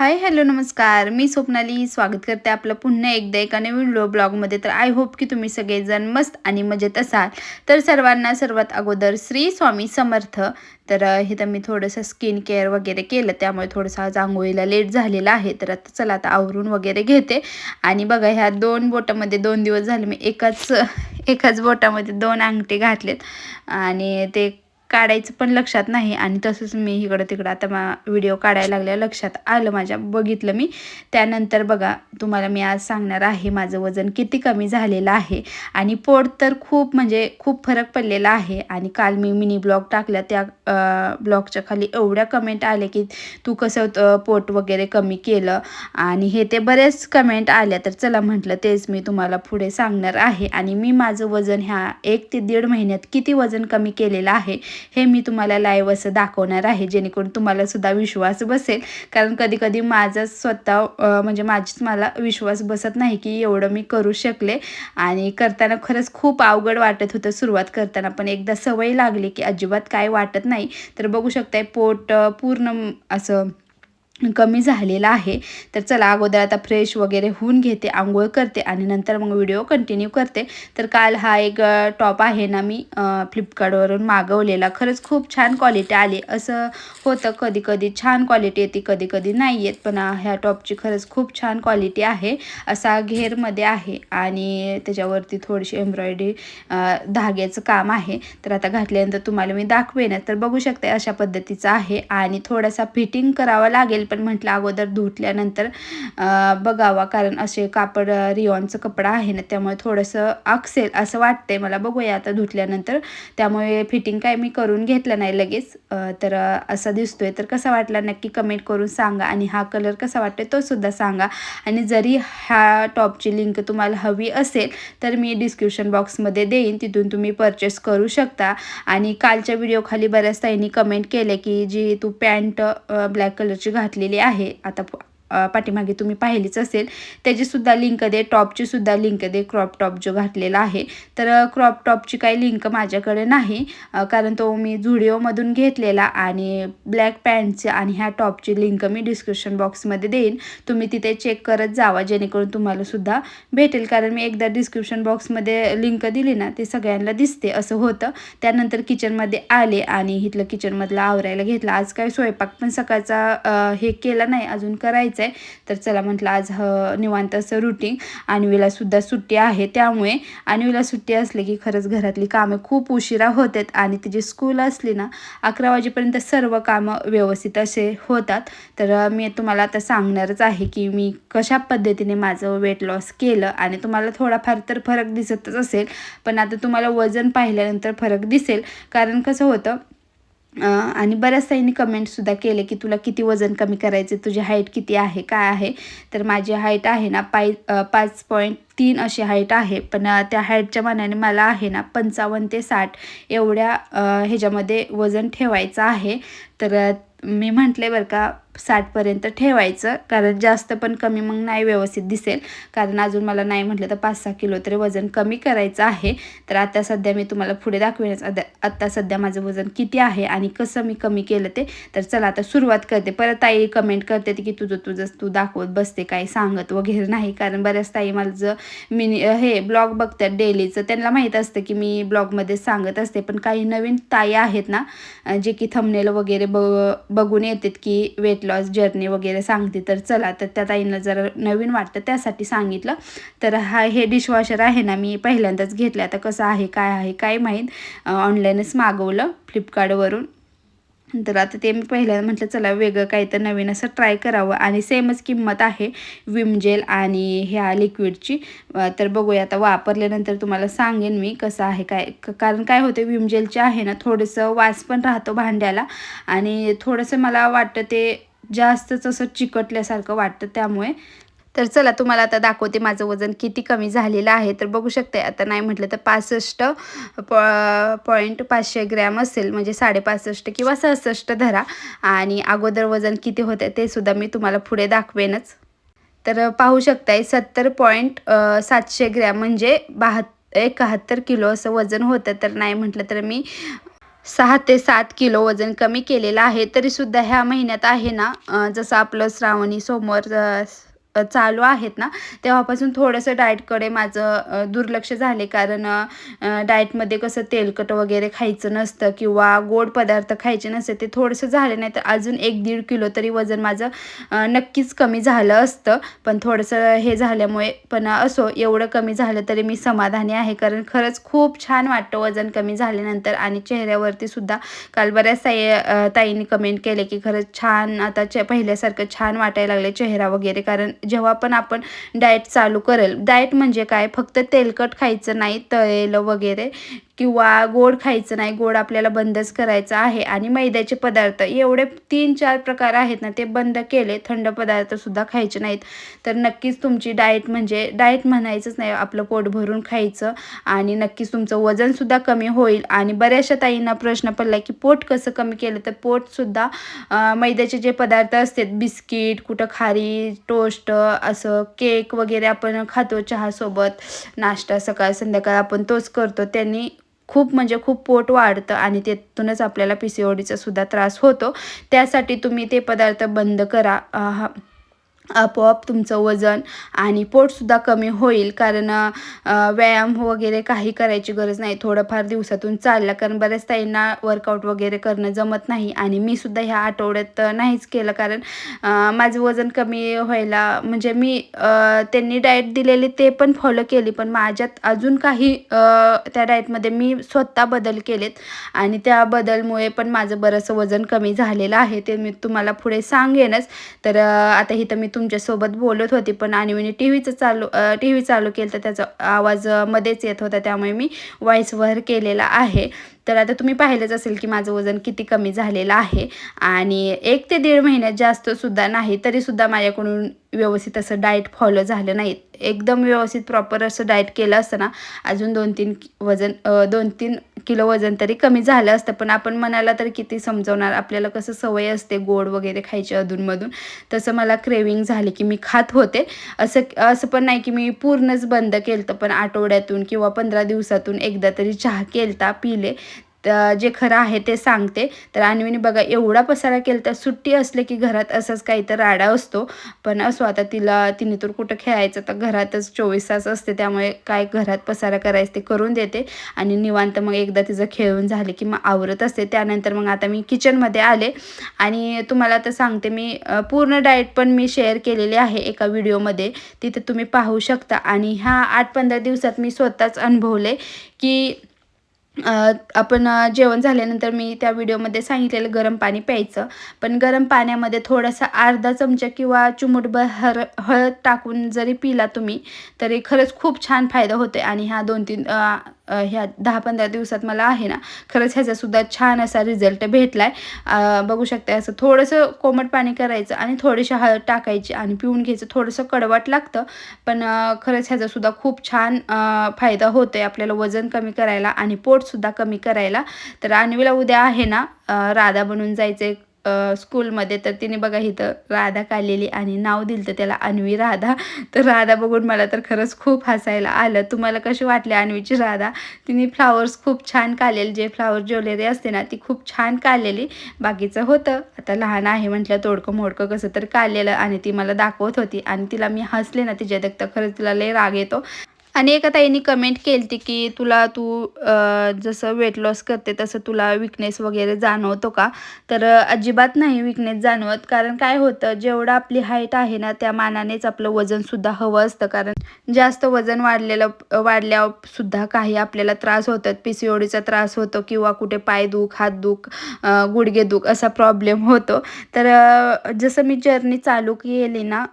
Hi hello नमस्कार. मी स्वप्नाली स्वागत करते आपलं पुन्हा एकदा एका नवीन व्हिडिओ ब्लॉगमध्ये. तर आय होप की तुम्ही सगळेजण मस्त आणि मजेत असाल. तर सर्वांना सर्वात अगोदर श्री स्वामी समर्थ. तर हे तर मी थोडंसं स्किन केअर वगैरे केलं त्यामुळे थोडंसं आज आंघोळीला लेट झालेला आहे. तर आता चला आता आवरून वगैरे घेते. आणि बघा ह्या दोन बोटामध्ये दोन दिवस झाले मी एकाच एकाच बोटामध्ये दोन अंगठी घातलेत. आणि ते काढायचं पण लक्षात नाही आणि तसंच मी इकडं तिकडं आता मा व्हिडिओ काढायला लागल्या लक्षात आलं माझ्या बघितलं मी. त्यानंतर बघा तुम्हाला मी आज सांगणार आहे माझं वजन किती कमी झालेलं आहे. आणि पोट तर खूप म्हणजे खूप फरक पडलेला आहे. आणि काल मी मिनी ब्लॉग टाकला त्या ब्लॉगच्या खाली एवढ्या कमेंट आले की तू कसं पोट वगैरे कमी केलं. आणि हे ते बरेच कमेंट आल्या तर चला म्हटलं तेच मी तुम्हाला पुढे सांगणार आहे. आणि मी माझं वजन ह्या एक ते दीड महिन्यात किती वजन कमी केलेलं आहे हे मी तुम्हाला लाईव्ह असं दाखवणार आहे. जेणेकरून तुम्हाला सुद्धा विश्वास बसेल. कारण कधी कधी माझा स्वतः म्हणजे माझीच मला विश्वास बसत नाही की एवढं मी करू शकले. आणि करताना खरंच खूप अवघड वाटत होतं सुरुवात करताना. पण एकदा सवय लागली की अजिबात काय वाटत नाही. तर बघू शकताय पोट पूर्ण असं कमी झालेला आहे. तर चला अगोदर आता फ्रेश वगैरे होऊन घेते आंघोळ करते आणि नंतर मग व्हिडिओ कंटिन्यू करते. तर काल हा एक टॉप आहे ना मी फ्लिपकार्टवरून मागवलेला. खरंच खूप छान क्वालिटी आली. असं होतं कधी कधी छान क्वालिटी येते कधी कधी नाही येत. पण ह्या टॉपची खरंच खूप छान क्वालिटी आहे. असा घेरमध्ये आहे आणि त्याच्यावरती थोडीशी एम्ब्रॉयडरी धाग्याचं काम आहे. तर आता घातल्यानंतर तुम्हाला मी दाखवेन. तर बघू शकते अशा पद्धतीचं आहे आणि थोडासा फिटिंग करावा लागेल. पण म्हटलं अगोदर धुतल्यानंतर बघावा. कारण असे कापड रिओनचं कपडा आहे ना त्यामुळे थोडंसं अक्सेल असं वाटतंय मला. बघूया आता धुतल्यानंतर. त्यामुळे फिटिंग काय मी करून घेतलं नाही लगेच. तर अं, असा दिसतोय. तर कसा वाटला नक्की कमेंट करून सांगा. आणि हा कलर कसा वाटतोय तो सुद्धा सांगा. आणि जरी ह्या टॉपची लिंक तुम्हाला हवी असेल तर मी डिस्क्रिप्शन बॉक्समध्ये देईन. तिथून तुम्ही परचेस करू शकता. आणि कालच्या व्हिडिओ खाली बऱ्याच ताईंनी कमेंट केले की जी तू पॅन्ट ब्लॅक कलरची घातली घेतलेली आहे. आता पाठीमागे तुम्ही पाहिलीच असेल. त्याचीसुद्धा लिंक दे टॉपचीसुद्धा लिंक दे क्रॉप टॉप जो घातलेला आहे. तर क्रॉप टॉपची काही लिंक माझ्याकडे नाही. कारण तो मी झुडिओमधून घेतलेला आणि ब्लॅक पॅन्टची आणि ह्या टॉपची लिंक मी डिस्क्रिप्शन बॉक्समध्ये देईन. तुम्ही तिथे चेक करत जावा जेणेकरून तुम्हाला सुद्धा भेटेल. कारण मी एकदा डिस्क्रिप्शन बॉक्समध्ये लिंक दिली ना ते सगळ्यांना दिसते असं होतं. त्यानंतर किचनमध्ये आले आणि इथलं किचनमधलं आवरायला घेतलं. आज काय स्वयंपाक पण सकाळचा हे केला नाही अजून करायचं आहे. तर चला म्हटलं आज ह निवांत असं रुटीन आणवीलासुद्धा सुद्धा सुट्टी आहे त्यामुळे आणवीला सुट्टी असली की खरंच घरातली कामं खूप उशिरा होतात आणि तिची स्कूल असली ना अकरा वाजेपर्यंत सर्व कामं व्यवस्थित असे होतात. तर मी तुम्हाला आता सांगणारच आहे की मी कशा पद्धतीने माझं वेट लॉस केलं आणि तुम्हाला थोडाफार तर फरक दिसतच असेल पण आता तुम्हाला वजन पाहिल्यानंतर फरक दिसेल. कारण कसं होतं आणि बऱ्याच ताईंनी कमेंटसुद्धा केले की तुला किती वजन कमी करायचे तुझी हाईट किती आहे? काय आहे? तर माझी हाईट आहे ना पाय पाच पॉईंट तीन अशी हाईट आहे. पण त्या हाईटच्या मानाने मला आहे ना पंचावन्न ते साठ एवढ्या ह्याच्यामध्ये वजन ठेवायचं आहे. तर मी म्हटले बरं का साठपर्यंत ठेवायचं. कारण जास्त पण कमी मग नाही व्यवस्थित दिसेल. कारण अजून मला नाही म्हटलं तर पाच सहा किलो तरी वजन कमी करायचं आहे. तर आता सध्या मी तुम्हाला पुढे दाखवेनच. आता आत्ता सध्या माझं वजन किती आहे आणि कसं मी कमी केलं ते. तर चला आता सुरुवात करते. परत ताई कमेंट करते की तुझं तुझं तू दाखवत बसते काही सांगत वगैरे नाही. कारण बऱ्याच ताई माझं मी हे ब्लॉग बघतात डेलीचं. त्यांना माहीत असतं की मी ब्लॉगमध्ये सांगत असते. पण काही नवीन ताई आहेत ना जे की थमनेल वगैरे ब बघून येतात की वेट लॉस जर्नी वगैरे सांगते तर चला तर त्या ताईंना जरा नवीन वाटतं त्यासाठी सांगितलं. तर हा हे डिशवॉशर आहे ना मी पहिल्यांदाच घेतलं आता कसं आहे काय आहे काय माहीत. ऑनलाईनच मागवलं फ्लिपकार्टवरून तर आता ते मी पहिल्यांदा म्हटलं चला वेगळं काही तर नवीन असं ट्राय करावं. आणि सेमच किंमत आहे विम जेल आणि ह्या लिक्विडची तर बघूया आता वापरल्यानंतर तुम्हाला सांगेन मी कसं आहे काय क- कारण काय होते विम जेलचे आहे ना थोडंसं वास पण राहतो भांड्याला. आणि थोडंसं मला वाटतं ते जास्तच असं चिकटल्यासारखं वाटतं त्यामुळे. तर चला तुम्हाला आता दाखवते माझं वजन किती कमी झालेलं आहे. तर बघू शकते आता नाही म्हटलं तर पासष्ट पॉ पॉईंट पाचशे ग्रॅम असेल. म्हणजे साडेपासष्ट किंवा सहासष्ट धरा. आणि अगोदर वजन किती होतं ते सुद्धा मी तुम्हाला पुढे दाखवेनच. तर पाहू शकताय सत्तर पॉईंट सातशे ग्रॅम म्हणजे बाहत् एकाहत्तर किलो असं वजन होतं. तर नाही म्हटलं तर मी सहा ते सात किलो वजन कमी केलेलं आहे तरीसुद्धा ह्या महिन्यात आहे ना जसं आपलं श्रावणी सोमवार चालू आहेत ना तेव्हापासून थोडंसं डाएटकडे माझं दुर्लक्ष झाले. कारण डाएटमध्ये कसं तेलकट वगैरे खायचं नसतं किंवा गोड पदार्थ खायचे नसते ते थोडंसं झाले नाही तर अजून एक दीड किलो तरी वजन माझं नक्कीच कमी झालं असतं. पण थोडंसं हे झाल्यामुळे पण असो एवढं कमी झालं तरी मी समाधानी आहे. कारण खरंच खूप छान वाटतं वजन कमी झाल्यानंतर आणि चेहऱ्यावरती सुद्धा काल बऱ्याच ताई ताईंनी कमेंट केले की खरंच छान आता चे पहिल्यासारखं छान वाटायला लागले चेहरा वगैरे. कारण जेव्हा पण आपण डाएट चालू करेल. डाएट म्हणजे काय? फक्त तेलकट खायचं नाही तळेलं वगैरे. किंवा गोड खायचं नाही गोड आपल्याला बंदच करायचं आहे. आणि मैद्याचे पदार्थ एवढे तीन चार प्रकार आहेत ना ते बंद केले थंड पदार्थसुद्धा खायचे नाहीत. तर नक्कीच तुमची डाएट म्हणजे डाएट म्हणायचंच नाही आपलं पोट भरून खायचं. आणि नक्कीच तुमचं वजनसुद्धा कमी होईल. आणि बऱ्याचशा ताईंना प्रश्न पडला की पोट कसं कमी केलं? तर पोटसुद्धा मैद्याचे जे पदार्थ असतात बिस्किट कुठं खारी टोस्ट असं केक वगैरे आपण खातो चहासोबत नाश्ता सकाळ संध्याकाळ आपण तोच करतो. त्यांनी खूप म्हणजे खूप पोट वाढतं आणि त्यातूनच आपल्याला पी सी ओ डीचा सुद्धा त्रास होतो. त्यासाठी तुम्ही ते पदार्थ बंद करा. हा- आपोआप तुमचं वजन आणि पोटसुद्धा कमी होईल. कारण व्यायाम वगैरे काही करायची गरज नाही. थोडंफार दिवसातून चाललं. कारण बऱ्याच ताईंना वर्कआउट वगैरे करणं जमत नाही. आणि मी सुद्धा ह्या आठवड्यात नाहीच केलं. कारण माझं वजन कमी व्हायला म्हणजे मी त्यांनी डाएट दिलेली ते पण फॉलो केली. पण माझ्यात अजून काही त्या डाएटमध्ये मी स्वतः बदल केलेत. आणि त्या बदलमुळे पण माझं बरंचसं वजन कमी झालेलं आहे. ते मी तुम्हाला पुढे सांगेनच. तर आता इथं मी तुमच्यासोबत बोलत होती पण आणि मी टी व्हीचं चालू टी व्ही चालू केलं तर त्याचा आवाज मध्येच येत होता त्यामुळे मी व्हॉईस केलेला आहे. तर आता तुम्ही पाहिलंच असेल की माझं वजन किती कमी झालेलं आहे. आणि एक ते दीड महिन्यात जास्तसुद्धा नाही तरीसुद्धा माझ्याकडून व्यवस्थित असं डाएट फॉलो झालं नाही. एकदम व्यवस्थित प्रॉपर असं डाएट केलं असतं ना अजून दोन तीन वजन दोन तीन किलो वजन तरी कमी झालं असतं. पण आपण मनाला तर किती समजवणार? आपल्याला कसं सवय असते गोड वगैरे खायची अधूनमधून. तसं मला क्रेविंग झाली की मी खात होते. असं असं पण नाही की मी पूर्णच बंद केलं तर पण आठवड्यातून किंवा पंधरा दिवसातून एकदा तरी चहा केलता पिले. जे खरं आहे ते सांगते. तर अन्वीने बघा एवढा पसारा केला तर सुट्टी असले की घरात असंच काही तर राडा असतो. पण असो आता तिला तिने तर कुठं खेळायचं? तर घरातच चोवीस तास असते त्यामुळे काय घरात पसारा करायचं ते करून देते. आणि निवांत मग एकदा तिचं खेळून झाले की मग आवरत असते. त्यानंतर मग आता मी किचनमध्ये आले. आणि तुम्हाला तर सांगते मी पूर्ण डाएट पण मी शेअर केलेली आहे एका व्हिडिओमध्ये. तिथे तुम्ही पाहू शकता. आणि ह्या आठ पंधरा दिवसात मी स्वतःच अनुभवले की आपण जेवण झाल्यानंतर मी त्या व्हिडिओमध्ये सांगितलेलं गरम पाणी प्यायचं. पण गरम पाण्यामध्ये थोडासा अर्धा चमचा किंवा चिमूटभर हर हळद टाकून जरी पिला तुम्ही तरी खरंच खूप छान फायदा होतो आणि ह्या दोन तीन ह्या दहा पंधरा दिवसात मला आहे ना खरंच ह्याचासुद्धा छान असा रिझल्ट भेटला आहे बघू शकता असं थोडंसं कोमट पाणी करायचं आणि थोडीशी हळद टाकायची आणि पिऊन घ्यायचं. थोडंसं कडवट लागतं पण खरंच ह्याचासुद्धा खूप छान फायदा होतो आहे आपल्याला वजन कमी करायला आणि पोटसुद्धा कमी करायला. तर अन्वीला उद्या आहे ना राधा बनून जायचं स्कूलमध्ये तर तिने बघा इथं राधा काढलेली आणि नाव दिलं तर त्याला अन्वी राधा. तर राधा बघून मला तर खरंच खूप हसायला आलं. तुम्हाला कशी वाटली अन्वीची राधा? तिने फ्लावर्स खूप छान काढलेले जे फ्लावर ज्वेलरी असते ना ती खूप छान काढलेली बाकीचं होतं. आता लहान आहे म्हटलं तोडकं मोडकं कसं तर काढलेलं आणि ती मला दाखवत होती. आणि तिला मी हसले ना तिच्या तर खरंच तिला लय राग येतो. आणि एका ताईने कमेंट केली होती की तुला तू जसं वेट लॉस करते तसं तुला विकनेस वगैरे जाणवतो का? तर अजिबात नाही विकनेस जाणवत. कारण काय होतं जेवढं आपली हाईट आहे ना त्या मानानेच आपलं वजनसुद्धा हवं असतं. कारण जास्त वजन वाढलेलं वाढल्यावर सुद्धा काही आपल्याला त्रास होतात. पी सी ओडीचा त्रास होतो किंवा कुठे पाय दुख गुडघेदुख असा प्रॉब्लेम होतो. तर जसं मी जर्नी चालू केली ना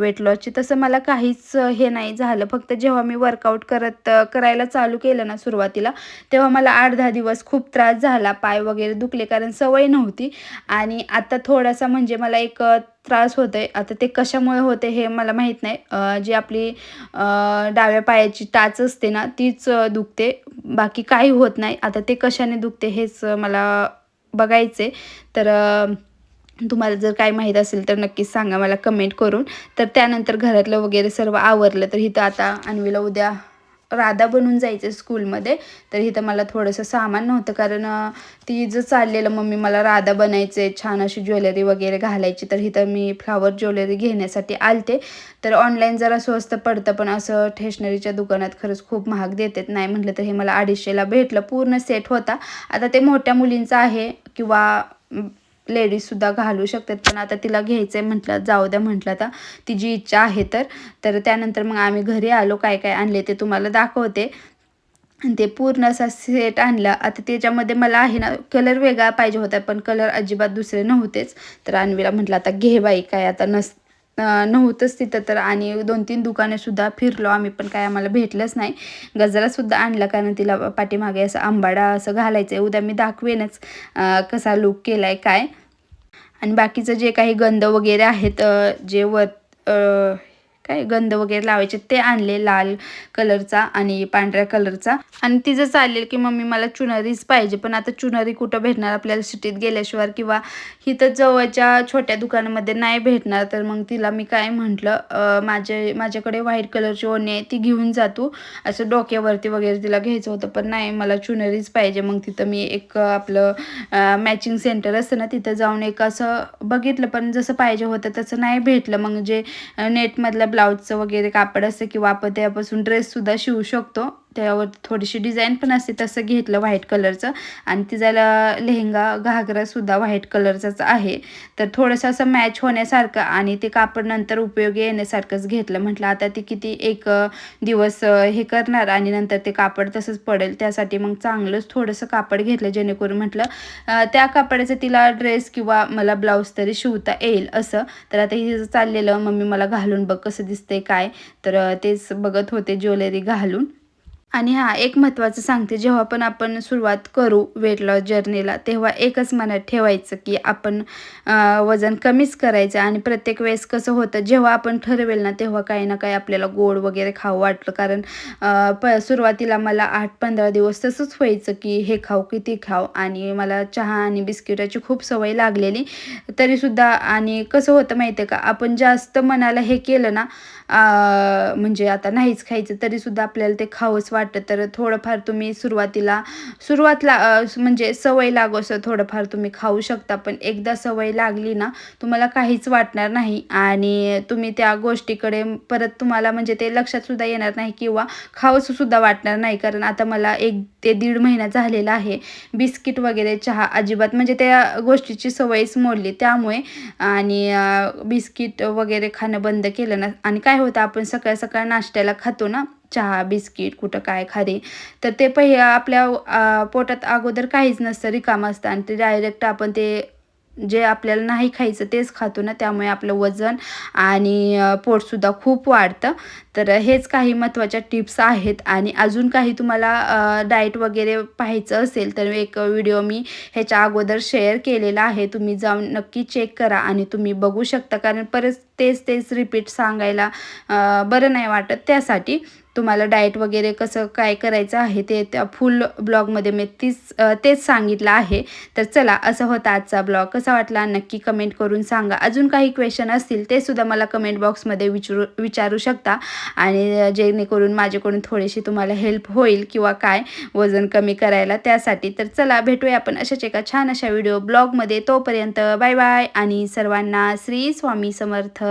वेट लॉसची तसं मला काहीच हे नाही झालं. फक्त जेव्हा मी वर्कआउट करत करायला चालू केलं ना सुरुवातीला तेव्हा मला आठ दहा दिवस खूप त्रास झाला. पाय वगैरे दुखले कारण सवय नव्हती. आणि आता थोडासा म्हणजे मला एक त्रास होतो आहे आता ते कशामुळे होते हे मला माहीत नाही. जी आपली डाव्या पायाची टाच असते ना तीच दुखते. बाकी काही होत नाही. आता ते कशाने दुखते हेच मला बघायचे तर तुम्हाला जर काय माहीत असेल तर नक्कीच सांगा मला कमेंट करून. तर त्यानंतर घरातलं वगैरे सर्व आवरलं तर इथं आता अन्वीला उद्या राधा बनून जायचं स्कूलमध्ये तर इथं मला थोडंसं सामान नव्हतं कारण ती जर चाललेलं मम्मी मला राधा बनायचे छान अशी ज्वेलरी वगैरे घालायची. तर इथं मी फ्लावर ज्वेलरी घेण्यासाठी आलते. तर ऑनलाईन जरा स्वस्त पडतं पण असं स्टेशनरीच्या दुकानात खरंच खूप महाग देतात. नाही म्हटलं तर हे मला अडीचशेला भेटलं पूर्ण सेट होता. आता ते मोठ्या मुलींचं आहे किंवा लेडीजसुद्धा घालू शकतात. पण आता तिला घ्यायचं आहे म्हटलं जाऊ द्या म्हटलं आता. तिची इच्छा आहे तर. तर त्यानंतर मग आम्ही घरी आलो काय काय आणले ते तुम्हाला दाखवते. आणि ते पूर्ण असा सेट आणला. आता त्याच्यामध्ये मला आहे ना कलर वेगळा पाहिजे होता पण कलर अजिबात दुसरे नव्हतेच. तर आणवीला म्हटलं आता घे बाई काय आता नस नव्हतंच तिथं तर आणि दोन तीन दुकानेसुद्धा फिरलो. आम्ही पण काय आम्हाला भेटलंच नाही. गजरासुद्धा आणला कारण तिला पाठीमागे असं आंबाडा असं घालायचं आहे उद्या मी दाखवेनच कसा लुक केला आहे काय. आणि बाकीचं जे काही गंध वगैरे आहेत जे वर काय गंध वगैरे लावायचे ते आणले लाल कलरचा आणि पांढऱ्या कलरचा आणि तिचं चाललेलं की मम्मी मला चुनरीच पाहिजे पण आता चुनरी कुठं भेटणार? आपल्याला सिटीत गेल्याशिवाय किंवा इथं जवळच्या छोट्या दुकानामध्ये नाही भेटणार तर मग तिला मी काय म्हटलं माझे माझ्याकडे व्हाईट कलरची ओणी आहे ती घेऊन जातो असं डोक्यावरती वगैरे तिला घ्यायचं होतं पण नाही मला चुनरीच पाहिजे. मग तिथं मी एक आपलं मॅचिंग सेंटर असतं ना तिथं जाऊन एक असं बघितलं पण जसं पाहिजे होतं तसं नाही भेटलं. मग जे नेटमधलं ब्लाऊजचं वगैरे कापड असतं किंवा आपण त्यापासून ड्रेससुद्धा शिवू शकतो. त्यावर थोडीशी डिझाईन पण असते तसं घेतलं व्हाईट कलरचं आणि तिचा लेहंगा घागरासुद्धा व्हाईट कलरचाच आहे. तर थोडंसं असं मॅच होण्यासारखं आणि ते कापड नंतर उपयोगी येण्यासारखंच घेतलं. म्हटलं आता ती किती एक दिवस हे करणार आणि नंतर ते कापड तसंच पडेल. त्यासाठी मग चांगलंच थोडंसं कापड घेतलं जेणेकरून म्हटलं त्या कापडाचं तिला ड्रेस किंवा मला ब्लाऊज तरी शिवता येईल असं. तर आता हे चाललेलं मम्मी मला घालून बघ कसं दिसतंय काय? तर तेच बघत होते ज्वेलरी घालून. आणि हां एक महत्त्वाचं सांगते जेव्हा पण आपण सुरुवात करू वेट लॉस जर्नीला तेव्हा एकच मनात ठेवायचं की आपण वजन कमीच करायचं आणि प्रत्येक वेळेस कसं होतं जेव्हा आपण ठरवेल ना तेव्हा काही ना काही आपल्याला गोड वगैरे खावं वाटलं. कारण प सुरुवातीला मला आठ पंधरा दिवस तसंच व्हायचं की हे खाऊ की ते खाऊ आणि मला चहा आणि बिस्किटाची खूप सवय लागलेली. तरीसुद्धा आणि कसं होतं माहिती आहे का आपण जास्त मनाला हे केलं ना म्हणजे आता नाहीच खायचं तरीसुद्धा आपल्याला ते खावंच वाटतं. तर थोडंफार तुम्ही सुरुवातीला सुरुवातला म्हणजे सवय लागो असं थोडंफार तुम्ही खाऊ शकता पण एकदा सवय लागली ना तुम्हाला काहीच वाटणार नाही. आणि तुम्ही त्या गोष्टीकडे परत तुम्हाला म्हणजे ते लक्षात सुद्धा येणार नाही किंवा खावंसंसुद्धा वाटणार नाही. कारण आता मला एक ते दीड महिना झालेला आहे. बिस्किट वगैरे चहा अजिबात म्हणजे त्या गोष्टीची सवयच मोडली. त्यामुळे आणि बिस्किट वगैरे खाणं बंद केलं ना. आणि काय होतं आपण सकाळ सकाळ नाश्त्याला खातो ना चहा बिस्किट कुठं काय खारी तर ते पहि आपल्या पोटात अगोदर काहीच नसतं रिकाम असतं. आणि ते डायरेक्ट आपण ते जे आपल्याला नाही खायचं तेच खातो ना त्यामुळे आपलं वजन आणि पोटसुद्धा खूप वाढतं. तर हेच काही महत्त्वाच्या टिप्स आहेत. आणि अजून काही तुम्हाला डाएट वगैरे पाहायचं असेल तर एक व्हिडिओ मी ह्याच्या अगोदर शेअर केलेला आहे. तुम्ही जाऊन नक्की चेक करा आणि तुम्ही बघू शकता. कारण परत तेच तेच रिपीट सांगायला बरं नाही वाटत त्यासाठी. तुम्हाला डाएट वगैरे कसं काय करायचं आहे ते त्या फुल ब्लॉगमध्ये मी तीच तेच सांगितलं आहे. तर चला असं होता आजचा ब्लॉग कसा वाटला? नक्की कमेंट करून सांगा. अजून काही क्वेश्चन असतील ते सुद्धा मला कमेंट बॉक्समध्ये विचारू विचारू शकता. आणि जेणेकरून माझ्याकडून थोडीशी तुम्हाला हेल्प होईल किंवा काय वजन कमी करायला त्यासाठी. तर चला भेटूया आपण अशाच एका छान अशा व्हिडिओ ब्लॉगमध्ये तोपर्यंत बाय बाय आणि सर्वांना श्री स्वामी समर्थ.